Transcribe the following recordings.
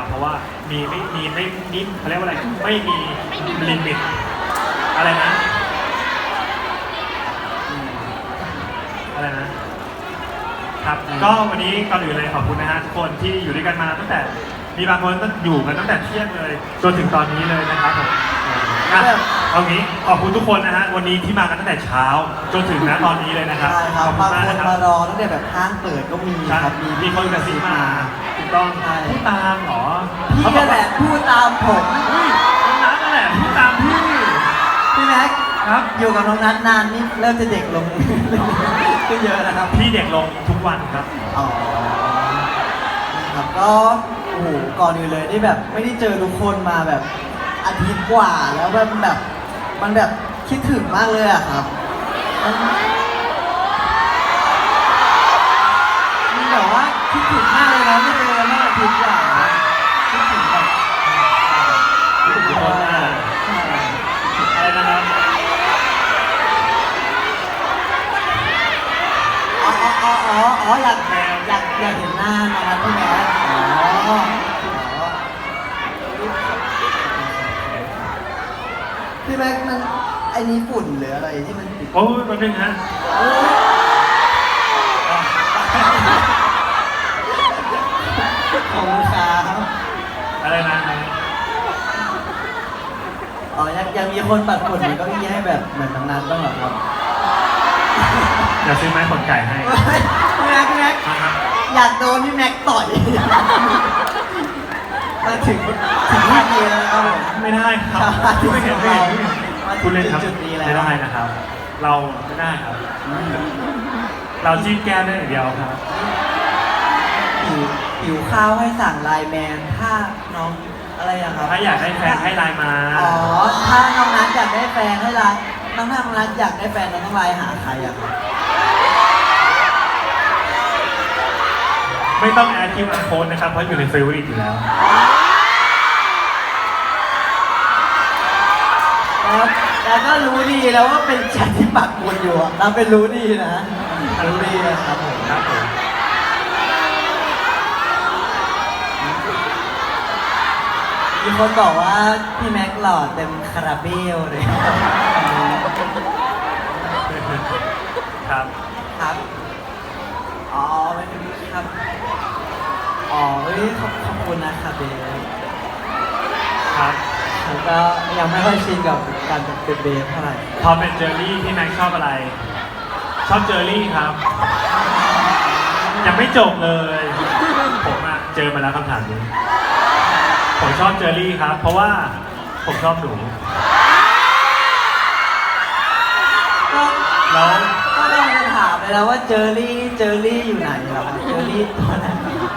นะครับ เพราะว่ามีไม่มีไม่นิดเขาเรียกว่าอะไรไม่มีลิมิตอะไรนะอืมอะไรนะครับก็วันนี้ก่อนอื่นเลยขอบคุณนะฮะทุกคนที่อยู่ด้วยกันมาตั้งแต่มีบางคนตั้งอยู่กันตั้งแต่เที่ยงเลยจนถึงตอนนี้เลยนะครับผมอะเอางี้ขอบคุณทุกคนนะฮะวันนี้ที่มากันตั้งแต่เช้าจนถึงณตอนนี้เลยนะครับใช่ครับขอบคุบาณงมากคนนะครับมารอตั้งแต่แบบห้างเปิดก็มีใช่ครับมีคนกระซิบมาถูก ต้องใช่พูดตามเหรอพี่ก็แหละพูดตามผมเฮ้ยน้องนัทนั่นแหละพูดตามพี่ พี่แม็กครับอยู่กับน้องนัทนานนี่เริ่มจะเด็กลงขึ้นเยอะนะครับพี่เด็กลงทุกวันครับอ๋อครับก็โอ้โหก่อนอื่นเลยนี่แบบไม่ได้เจอทุกคนมาแบบอาทิตย์กว่าแล้วแบบแบบมันแบบคิดถึงมากเลยอะครับ อ๋ออ๋ออ๋ออ๋ออยากอยากอยากเห็นหน้าน้องนัทพี่แม็กอ๋ออ๋อพี่แม็กมันไอ้นี้ฝุ่นหรืออะไรที่มันติดโอ้ยมันเป็นฮะของลูกค้าครับอะไรนะอ๋อยังยังมีคนปัดฝุ่นมันก็มีให้แบบเหมือนน้องนัทบ้างเหรอครับ เดี๋ยวซื้อไม้ขนไก่ให้พี่แม็กพี่แม็กนะครับอยากโดนพี่แม็กต่อยมาถึงถึงที่ดีแล้วครับผมไม่ได้ครับครับไม่เห็นไม่เห็นไม่เห็นมาถึงคุณเล่นครับจุดนี้แล้วไม่ได้นะครับ เราไม่ได้ครับ เราจิ้มแก้มได้อย่างเดียวครับหิวหิวข้าวให้สั่งไลน์แมนถ้าน้องอะไรอะครับถ้าอยากได้แฟนให้ไลน์มา อ๋อ ถ้าน้องนัทอยากได้แฟนให้ไลน์น้องถ้าน้องนัทอยากได้แฟนเราต้องไลน์หาใครอะครับ ไม่ต้องแอดคิวอาร์โค้ดนะครับ เพราะอยู่ในเฟเวอร์อยู่แล้วแล้วแล้วก็รู้ดีแล้วว่าเป็นแชทที่ปักหมุดอยู่อะเราเป็นรู้ดีนะรู้ดีนะครับผมครับผมมีคนบอกว่าพี่แม็กหล่อเต็มคาราเบลเลยครับ ครับ อ๋อไม่เป็นครับ อ๋อเฮ้ยขอบขอบคุณนะครับเบลครับผมก็ยังไม่ค่อยชินกับการเป็นเบลเท่าไหร่พอเป็นเจอรี่พี่แม็กซ์ชอบอะไร ชอบเจอรี่ครับ ยังไม่จบเลย ผมอะเจอมาแล้วคำถามนี้ ผมชอบเจอรี่ครับ เพราะว่าผมชอบหนูก็แล้วก็ลองจะถามเลยนะว่าเจอรี่เจอรี่อยู่ไหนเหรอครับเจอรี่ตัวไหน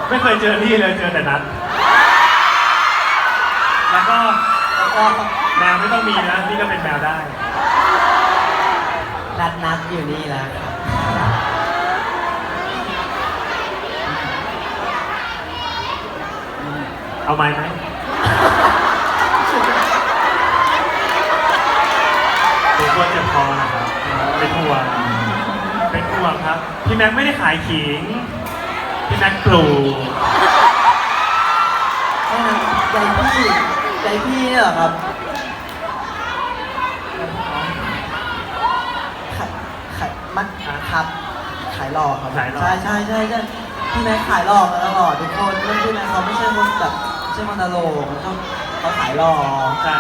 ไม่เคยเจอรี่เลยเจอแต่นัด แล้วก็แล้วก็แมวไม่ต้องมีนะนี่ก็เป็นแมวได้ นัดนัดอยู่นี่แล้วครับเอาไม้ไหมผมกลัวเจ็บคอนะครับเป็นห่วงเป็นห่วงครับ พี่แม็กไม่ได้ขายขิง พี่แม็กปลูกไม่นะใจพี่ใจพี่เนี่ยเหรอครับ ขายขายมัดครับ ขายหล่อครับ ขายหล่อใช่ใช่ใช่ใช่พี่แม็กขายหล่อมาตลอดทุกคนเรื่องพี่แม็กเขาไม่ใช่คนแบบไม่ใช่มันตลกเขาชอบเขาขายหล่อใช่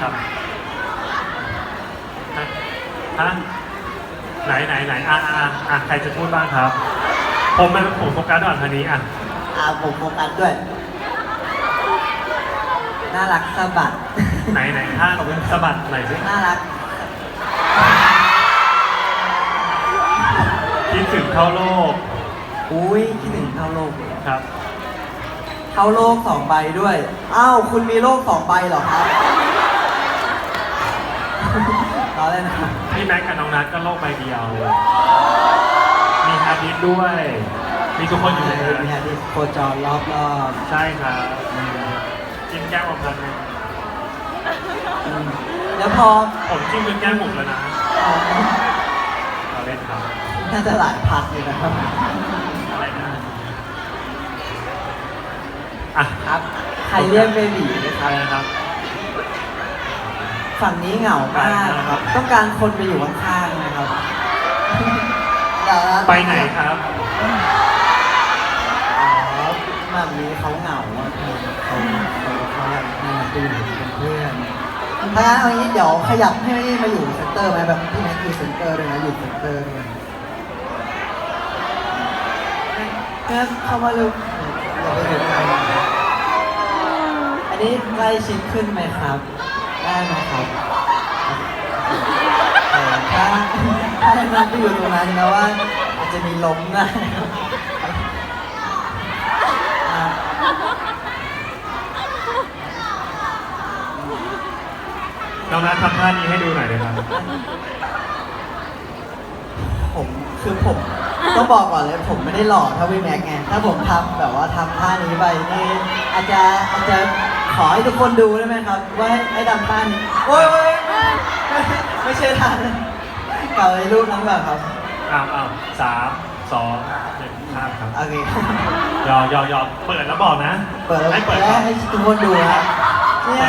ครับฮะ ฮะไหนไหนไหนอะอะอะอะใครจะพูดบ้างครับ ผมมันผมโฟกัสก่อนทางนี้อะอ่าผมโฟกัสด้วย น่ารักสะบัด ไหนไหนท่าสะบัดหน่อยสิน่ารัก คิดถึงเข้าโลกอุ้ยคิดถึงเท่าโลกเลยครับเท่าโลกสองใบด้วย อ้าว คุณมีโลกสองใบเหรอครับ ล้อเล่นนะครับ พี่แม็กกับน้องนัทก็โลกใบเดียว มีฮาร์ดดิสก์ด้วย มีทุกคนอยู่ในนั้นมีฮะที่โคจรรอบรอบใช่ครับจิ้มแก้มออกพันหนึ่งๆอืมแล้วพอผมจิ้มจนแก้มหมุนแล้วนะอ๋อเราเล่นครับ น่าจะหลายพักอยู่นะครับอะไรนะอะครับ ใครเรียกเบบีนะคอะรับ ไรนะครับ ฝั่งนี้เหงามากนะครับ ต้องการคนไปอยู่ข้างๆนะครับเดี๋ยวะไปไหนครับอ๋อแบบนี้เขาเหงาอะเขาเขาเขาเขาอยากมาดูเป็นเพื่อนถ้างั้นเอางี้เดี๋ยวขยับให้มาอยู่เซนเตอร์ไหมแบบพี่แม็กซ์อยู่เซนเตอร์ด้วยนะอยู่เซนเตอร์ด้วยงั้นเข้ามาเร็วอย่าไปอยู่ไกลอันนี้ใกล้ชิดขึ้นไหมครับ ได้ไหมครับเอ่อถ้าถ้านั่งไปอยู่ตรงนั้นนะว่าอาจจะมีล้มได้อะน้องนัททำท่านี้ให้ดูหน่อยเลยครับ ผมคือผมต้องบอกก่อนเลยผมไม่ได้หล่อเท่าพี่แม็กไง ถ้าผมทำแบบว่าทำท่านี้ไปนี่อาจจะอาจจะ ขอให้ทุกคนดูได้ไหมครับ ว่าให้ให้ทำท่านี้โอ้ยโอ๊ยไม่ใช่ท่านั้นเก่าไอ้รูปนั้นแบบครับอ้าวอ้าวสามสองหนึ่งข้ามครับโอเคยอยอยอเปิดแล้วบอกนะเปิดแล้วให้เปิดแล้ก่อวนให้ทุกคนดูครับเนี่ย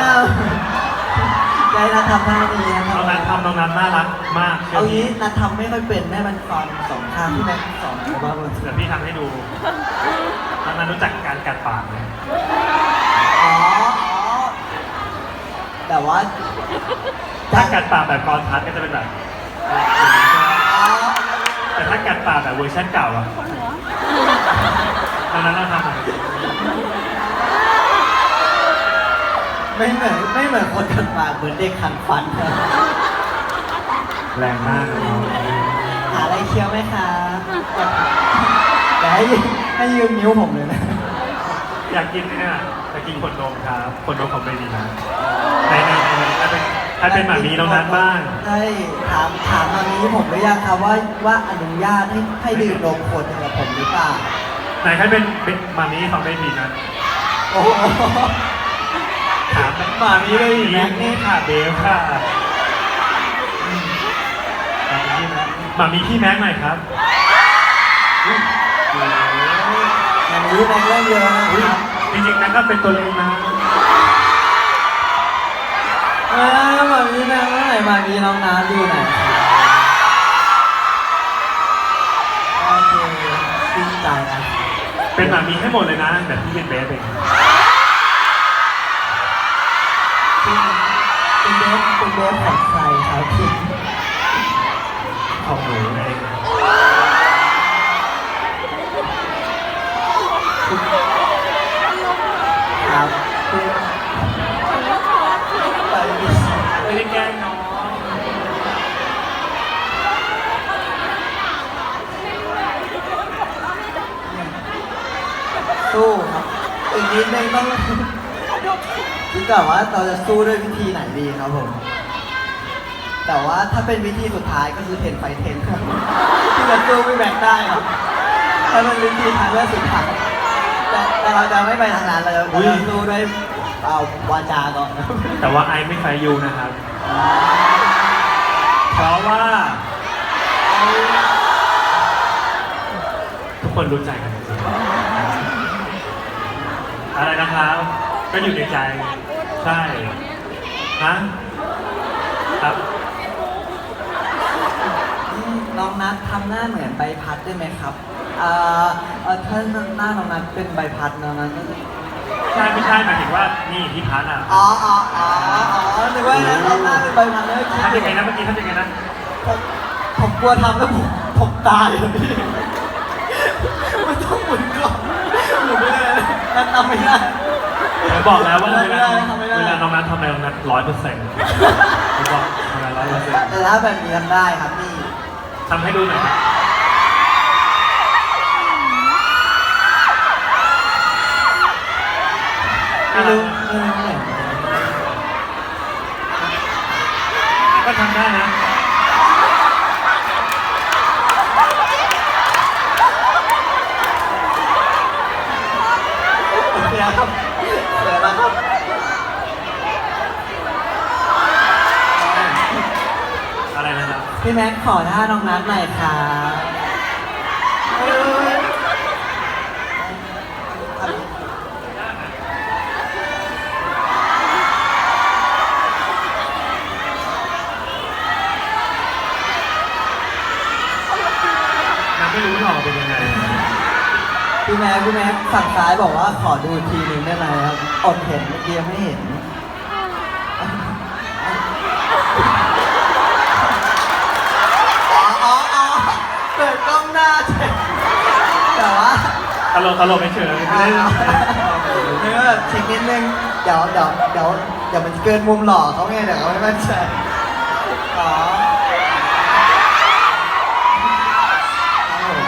ใจนัททำท่านี้นะคน้รัอบงนัททำน้องนัทน่ารักมากชื่เอาพี่งี้นัททำไม่ค่อยเป็นแม่มันฟังสองข้างพี่แม็กสอนหรือว่ามันเดี๋ยวพี่ทำให้ดูน้องนัทรู้จักการกัดปากไหม อ๋ออ๋อ แต่ว่าถ้ากัดปากแบบกรทัดก็จะเป็นแบบอย่างนี้ใช่ไหมอ๋อแต่ถ้ากัดปากแบบเวอร์ชันเก่าอะตอนนั้นเราทำอะไรไม่เหมือนไม่เหมือนคนขันปากเหมือนเด็กขันฟันครับแรงมากเลยน้องหาอะไรเคี้ยวไหมครับเดี๋ยวให้ยืมให้ยืมนิ้วผมเลยนะ อยากกินเนี่ยอยากกินขนนมครับขนนมของเบบีนะในในในถ้าเป็นถ้าเป็นหมามีน้องนัทบ้างใช่ถามถามมานี้ผมหรือยังครับว่าว่าอนุญาตให้ให้ดื่มนมคนกับผมหรือเปล่าไหนถ้าเป็นเป็นหมามีของเบบีนะโอ้โหถามหมามีเบบีแม็กนี่ค่ะเบลค่ะอืมหมามีพี่แม็กหมามีพี่แม็กหน่อยครับ อุ๊ยโอ้โหอย่างนี้แม็กเริ่มเยอะนะอุ๊ยครับจริงๆแม็กก็เป็นตัวเล็กนะเออหมามีแม็กเมื่อไหร่หมามีน้องน้ำอยู่ไหนครับโอเคดีใจนะเป็นหมามีให้หมดเลยนะแต่พี่เป็นเบสเองเป็นเบฟเป็นเบฟของใครครับพี่ของหนูเอง ครับคือไปดิ ไม่ได้แกล้งน้อง สู้ครับ อีกนิดนึงต้องคิดก่อนว่าเราจะสู้ด้วยวิธีไหนดีครับผม แต่ว่าถ้าเป็นวิธีสุดท้ายก็คือเทนไฟเทนครับที่จะสู้ไม่แบ่งได้ครับถ้าเป็นวิธีทางเลือกสุดท้ายแต่แต่เราจะไม่ไปทางนั้นเราจะเราจะสู้ด้วยเอาวาจาก่อนครับแต่ว่าไอไม่ใส่ยูนะครับ เพราะว่า ทุกคนรู้ใจกันจริงๆ อะไรนะครับ ก็อยู่ในใจ ใช่ ฮะ ครับอืมน้องนัททำหน้าเหมือนใบพัดได้ไหมครับเอ่อเอ่อถ้าหน้าน้องนัทเป็นใบพัดน้องนัทก็จะใช่ไม่ใช่หมายถึงว่านี่พี่พัทอะอ๋ออ๋ออ๋ออ๋อนึกว่านะน้องนัทเป็นใบพัดเลยทำยังไงนะเมื่อกี้ทำยังไงนะผมผมกลัวทำแล้วผมผมตายเลยพี่มันต้องหมุนก่อนหมุน ไม่ได้นัททำไม่ได้ ผมบอกแล้วว่าเวไม่ลาได้ทำไม่ได้ เวลาน้องนัททำอะไรน้องนัทร้อยเปอร์เซ็นต์ผมบอกเวลาร้อยเปอร์เซ็นต์แต่ถ้าแบบนี้ทำได้ครับนี่ทำให้ดูหน่อยครับไม่รู้ไม่รู้ไหนก็ทำได้นะ โอเคครับเดี๋ยวนะครับอะไรนะครับพี่แแม็กขอท่าน้องนัทหน่อยครับเอ้ย น้ำไม่รู้หรอกเป็นยังไง พี่แม็กพี่แม็กฝั่งซ้ายบอกว่าขอดูทีนึงได้ไหมครับอดเห็นเมื่อกี้ยังไม่เห็นอ๋ออ๋ออ๋อเปิดกล้องหน้าเฉยแต่ว่าตลกตลกไม่เฉยไม่ได้เนื้อแบบเช็คนิดนึงเดี๋ยวเดี๋ยวเดี๋ยวเดี๋ยวมันจะเกินมุมหล่อเขาไงเดี๋ยวเขาไม่มั่นใจอ๋อครับผม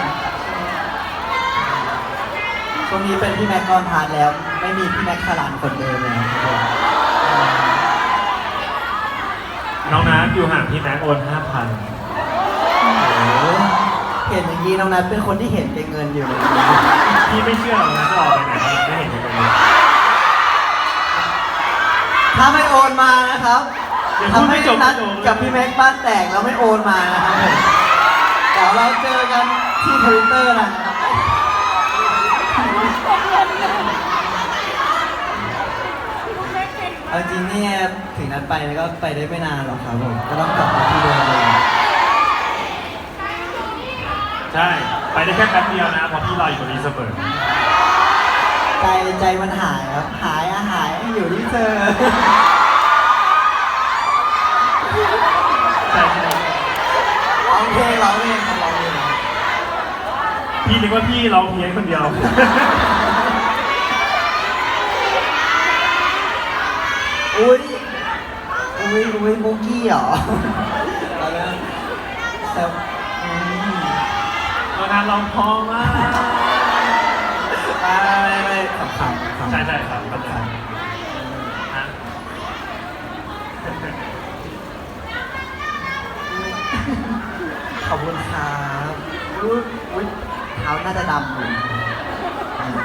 ช่วงนี้เป็นพี่แม็กกอนทานแล้ว ไม่มีพี่แม็กคารานคนเดิมแล้วครับผมน้องน้ำอยู่ห่างพี่แม็กโอนห้าพันโอ้โหเห็นอย่างนี้น้องนัทเป็นคนที่เห็นเป็นเงินอยู่เลยพี่ไม่เชื่อหรอกนะจะออกไปไหนไม่เห็นเลยถ้าไม่โอนมานะครับเดี๋ยวพูดทำไม่ให้จบนัดไม่จบกับพี่แม็กบ้านแตกแล้วไม่โอนมานะครับผมเดี๋ยวเราเจอกันที่ทวิตเตอร์นะครับ เอาจริงเนี่ยถึงนัดไปแล้วก็ไปได้ไม่นานหรอกครับผมก็ต้องกลับมาที่เดิมเลยใช่ ไปได้แค่แป๊บเดียวนะเพราะพี่รออยู่ตรงนี้เสมอใจใจมันหายครับหายอะหายอยู่ที่เธอใช่ใช่ร้องเพลงร้องเพลงครับร้องเพลงพี่นึกว่าพี่ร้องเพี้ยนคนเดียว อุ้ยอุ้ยอุ้ยมุกกี้เหรอเอาละแต่อืมตอนนั้นร้องเพอมากไม่ไม่ไม่ขำขำขำใช่ใช่ครับเข้าใจฮะขอบคุณครับอุ้ยอุ้ยเท้าน่าจะดำอยู่อืม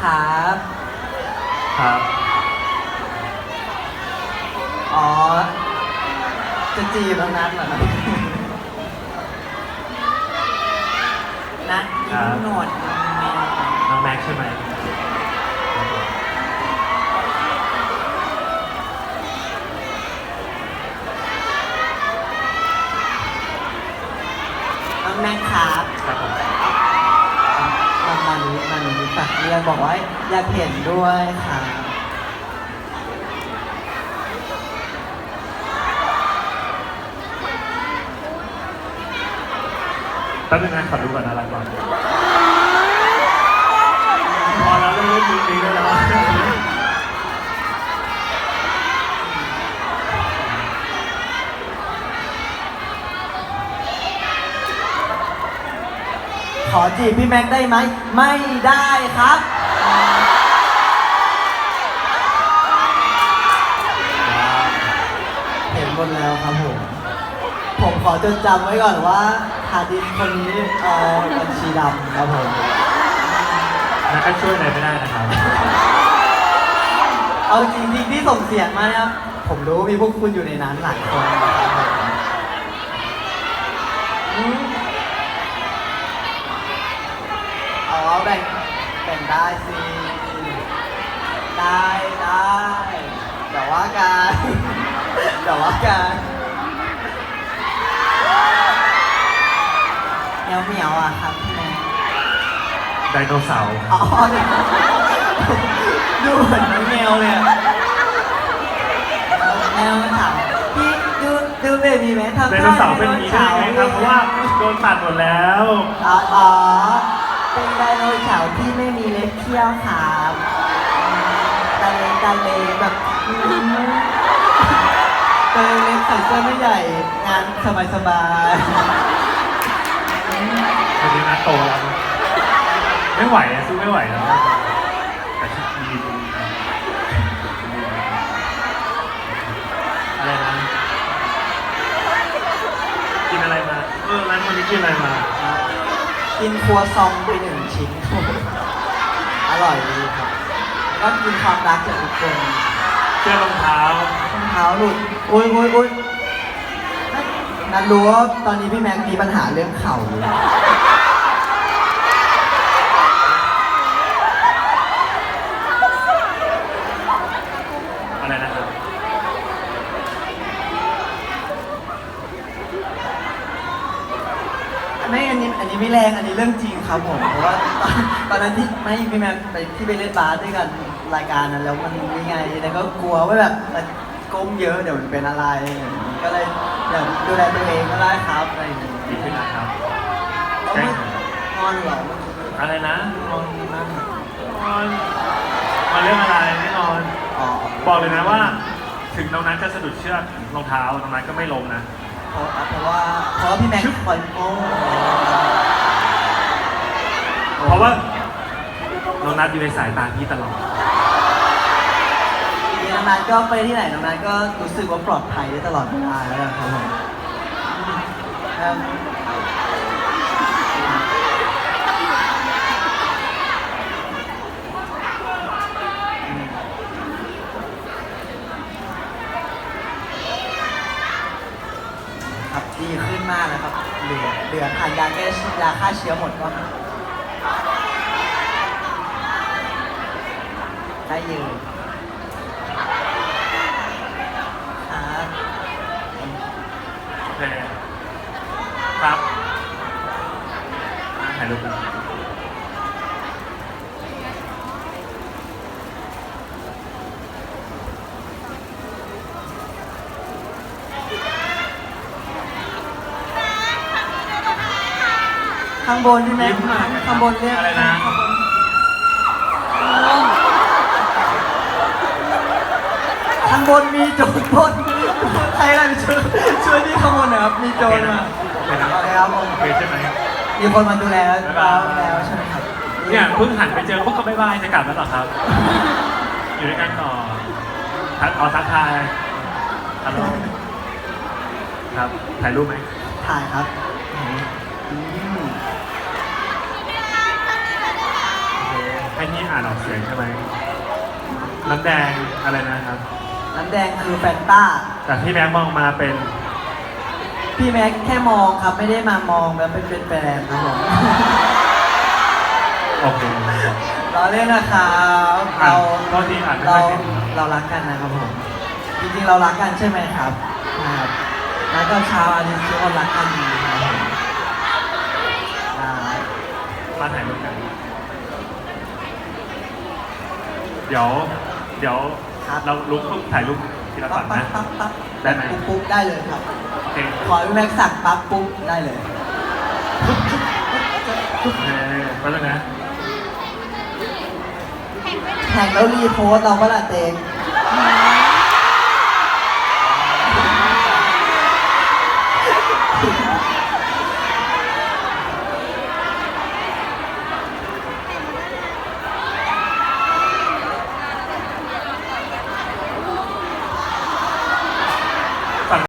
ครับครับ อ๋อ จะจีบแล้วนัดเหรอครับนัดยิ้มหนวดยิ้มแมวน้องแม็กใช่ไหมน้องแม็กครับครับผมมามานี้มานี้ฝากเรียกบอกว่าอยากเห็นด้วยค่ะ แป๊บนึงนะขอดูก่อนอะไรก่อนพอแล้วเริ่มมีปีแล้วนะขอจีบพี่แม็กได้ไหม ไม่ได้ครับ เห็นหมดแล้วครับผม ผมขอจดจำไว้ก่อนว่า ฮาดิสคนนี้เอ่อบัญชีดำครับผมนักก็ช่วยอะไรไม่ได้นะครับเอาจริงๆที่ส่งเสียงมานะครับผมรู้มีพวกคุณอยู่ในนั้นหลายคนนะครับผมอืมอ๋อแบ่งแบ่งได้สิ ได้ได้เดี๋ยวว่ากัน เดี๋ยวว่ากัน เหมียวเหมียวๆอะครับพี่แม่ไดโนเสาร์อ๋อเนี่ยดูเหมือนน้องแมวเลยอะแมวมันถามพี่ดูดูเบบีไหมทำไดโนเสาร์เป็นอย่างนี้ได้ไงครับ เพราะว่าโดนตัดหมดแล้ว อ๋ออ๋อเป็นไดโนเสาร์ที่ไม่มีเล็บเขี้ยวครับตาเลงตาเลงแบบอืมตัวเล็กใส่เสื้อไม่ใหญ่งานสบายสบายๆอืมวั นนี้นะโตแล้วไม่ไหวอะสู้ไม่ไหวแล้วแต่ชุดยีนอะไรนะกินอะไรมาเออร้านวันนี้กินอะไรมาครับกินครัวซองไปหนึ่งชิ้นอร่อยดีครับ ก็กินความรักจากทุกคนเสื้อรองเท้ารองเท้าหลุดอุ้ยอุ้ยอุ้ยนัดรู้ว่าตอนนี้พี่แม็กมีปัญหาเรื่องเข่าอยู่ อะไรนะครับ ไม่อั นนี้อันนี้ไม่แรงอันนี้เรื่องจริงครับผมเพราะว่าตอนตอนนั้นที่ไม่พี่แม็กไปที่ไปเล่นบาสด้วยกันรายการนั้นแล้วมันยังไงแล้วก็กลัวว่าแบบมันก้มเยอะเดี๋ยวมันเป็นอะไรก็เลยอยากดูแลตัวเองก็ได้ครับอะไรอย่างเงี้ยดีขึ้นนะครับ แล้วไม่นอนเหรออะไรนะนอนนั่งนอนมาเรื่องอะไรไม่นอน อ๋อบอกเลยนะว่า ถึงน้องนัทจะสะดุดเชือกรองเท้าน้องนัทก็ไม่ล้มนะ เพราะเพราะว่าเพราะว่าพี่แม็กคอยโอ้ เพราะว่าน้องนัทอยู่ในสายตาพี่ตลอด น้องนัทก็ไปที่ไหนน้องนัทก็รู้สึกว่าปลอดภัยได้ตลอดเวลาแล้วนะครับผมครับครับดีขึ้นมากนะครับเหลือเหลือทานยาแก้ยาฆ่าเชื้อหมดก็ ได้ยอะครับโอเคครับถ่ายรูปกันข้างบนพี่แม็กยิ้มข้างบนเรียกอะไรนะ ข้าง บนข้างบนมีโจรปล้นใครอะไรไปช่วยช่วยที่ข้างบนหน่อยครับ มีโจรมาโอเคนะโอเคครับผมโอเคใช่ไหมมีคนมาดูแลบ๊ายบาเรายแล้วใช่ไหมครับเนี่ยเพิ่งหันไปเจอพวกก็บายบายจะกลับแล้วเหรอครับ อยู่ด้วยกันต่อทักเอาทักทายฮัลโหลครับถ่ายรูปไหมถ่ายครับอืมโอเคให้พี่อ่านออกเสียงใช่ไหมน้ำแดงอะไรนะครับ น้ำแดงคือแฟนต้าแต่พี่แบงค์มองมาเป็นพี่แม็กแค่มองครับไม่ได้มามองแล้วเป็นเป็นแฟนครับผม โอเคเราเล่นนะครับอะเราโทษทีอ่านไม่เราค่อยเห็นเรารักกันนะครับผม จริงๆเรารักกันใช่ไหมครับครับแล้วก็ชาวอาทิตย์ทุกคนรักกันดีครับผมอ่ามาถ่ายรูปกัน เดี๋ยว เดี๋ยว เราลุกปุ๊บถ่ายรูปทีละปั๊ฝั่บงปั๊นะบปั๊บปั๊บได้ไหม ปุ๊บปุ๊บได้เลยครับ โอเคขอให้พี่แม็กสั่งปั๊บปุ๊บได้เลยโอเคไปแล้วนะ แข่งแล้วรีโพสต์เราก็ละเตงโ